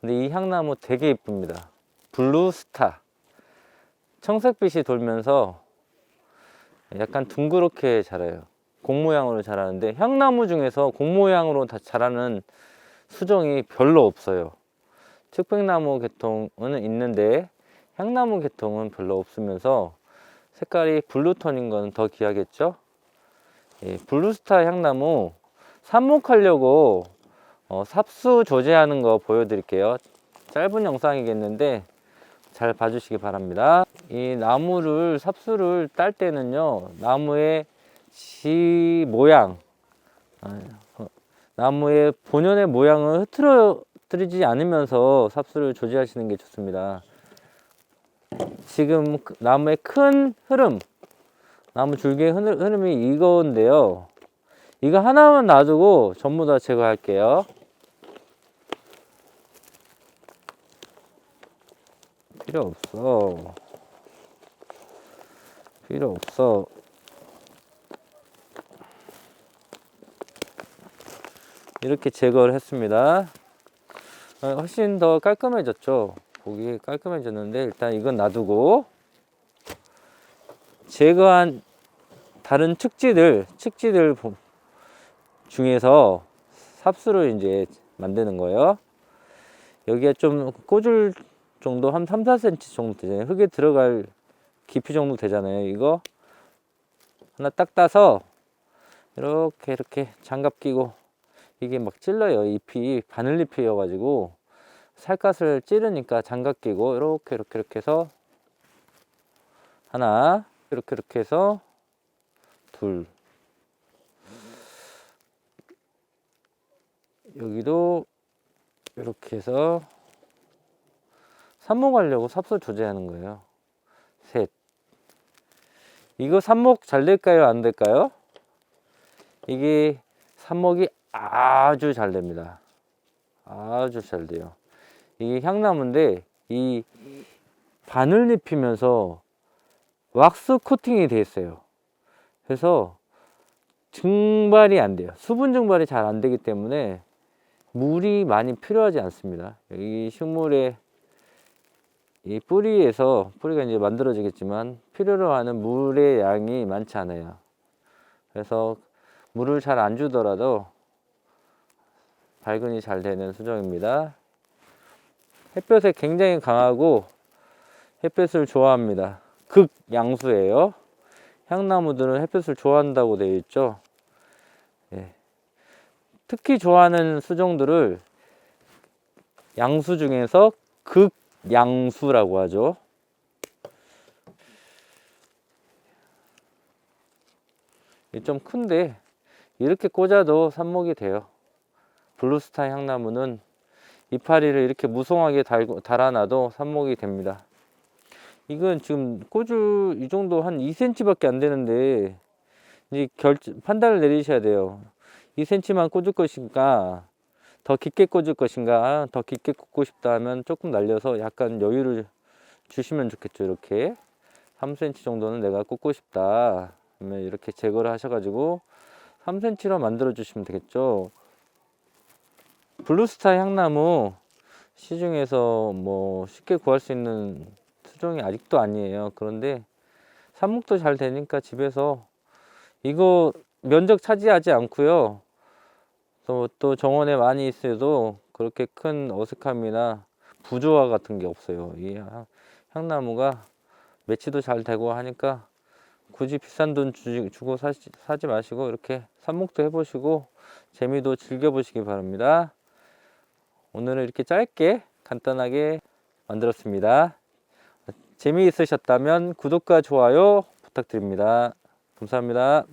근데 이 향나무 되게 이쁩니다. 블루스타. 청색빛이 돌면서 약간 둥그렇게 자라요. 공 모양으로 자라는데 향나무 중에서 공 모양으로 다 자라는 수종이 별로 없어요. 측백나무 계통은 있는데 향나무 계통은 별로 없으면서 색깔이 블루톤인 건 더 귀하겠죠? 예, 블루스타 향나무 삽목하려고 어, 삽수 조제하는 거 보여드릴게요. 짧은 영상이겠는데 잘 봐주시기 바랍니다. 이 나무를 삽수를 딸 때는요, 나무의 지 모양, 아, 어, 나무의 본연의 모양을 흐트러뜨리지 않으면서 삽수를 조제하시는 게 좋습니다. 지금 그 나무의 큰 흐름, 나무 줄기의 흐름- 흐름이 이건데요. 이거 하나만 놔두고 전부 다 제거할게요. 필요 없어. 필요 없어. 이렇게 제거를 했습니다. 어, 훨씬 더 깔끔해졌죠. 보기 깔끔해졌는데 일단 이건 놔두고 제거한 다른 측지들 측지들 보- 중에서 삽수를 이제 만드는 거예요. 여기에 좀 꽂을 정도 한 3, 4cm 정도 되잖아요. 흙에 들어갈 깊이 정도 되잖아요. 이거 하나 딱 따서 이렇게 이렇게 장갑 끼고 이게 막 찔러요. 잎이 바늘잎이어 가지고 살갗을 찌르니까 장갑 끼고 이렇게 이렇게 이렇게 해서 하나 이렇게 이렇게 해서 둘 여기도 이렇게 해서 삽목하려고 삽수 조제하는 거예요. 셋. 이거 삽목 잘 될까요? 안 될까요? 이게 삽목이 아주 잘 됩니다. 아주 잘 돼요. 이게 향나무인데 이 바늘 입히면서 왁스 코팅이 돼 있어요. 그래서 증발이 안 돼요. 수분 증발이 잘 안 되기 때문에 물이 많이 필요하지 않습니다. 이 식물의 이 뿌리에서 뿌리가 이제 만들어지겠지만 필요로 하는 물의 양이 많지 않아요. 그래서 물을 잘 안 주더라도 발근이 잘 되는 수정입니다. 햇볕에 굉장히 강하고 햇볕을 좋아합니다. 극양수예요. 향나무들은 햇볕을 좋아한다고 되어 있죠. 예. 특히 좋아하는 수종들을 양수 중에서 극 양수라고 하죠. 좀 큰데 이렇게 꽂아도 삽목이 돼요. 블루스타 향나무는 이파리를 이렇게 무성하게 달고, 달아놔도 삽목이 됩니다. 이건 지금 꽂을 이 정도 한 2cm밖에 안 되는데 이제 결 판단을 내리셔야 돼요. 2cm만 꽂을 것인가 더 깊게 꽂을 것인가 아, 더 깊게 꽂고 싶다 하면 조금 날려서 약간 여유를 주시면 좋겠죠. 이렇게 3cm 정도는 내가 꽂고 싶다. 그러면 이렇게 제거를 하셔가지고 3cm로 만들어 주시면 되겠죠. 블루스타 향나무 시중에서 뭐 쉽게 구할 수 있는 수종이 아직도 아니에요. 그런데 삽목도 잘 되니까 집에서 이거 면적 차지하지 않고요. 또, 또 정원에 많이 있어도 그렇게 큰 어색함이나 부조화 같은 게 없어요. 이 향- 향나무가 매치도 잘 되고 하니까 굳이 비싼 돈 주, 주고 사지, 사지 마시고 이렇게 삽목도 해보시고 재미도 즐겨보시기 바랍니다. 오늘은 이렇게 짧게 간단하게 만들었습니다. 재미있으셨다면 구독과 좋아요 부탁드립니다. 감사합니다.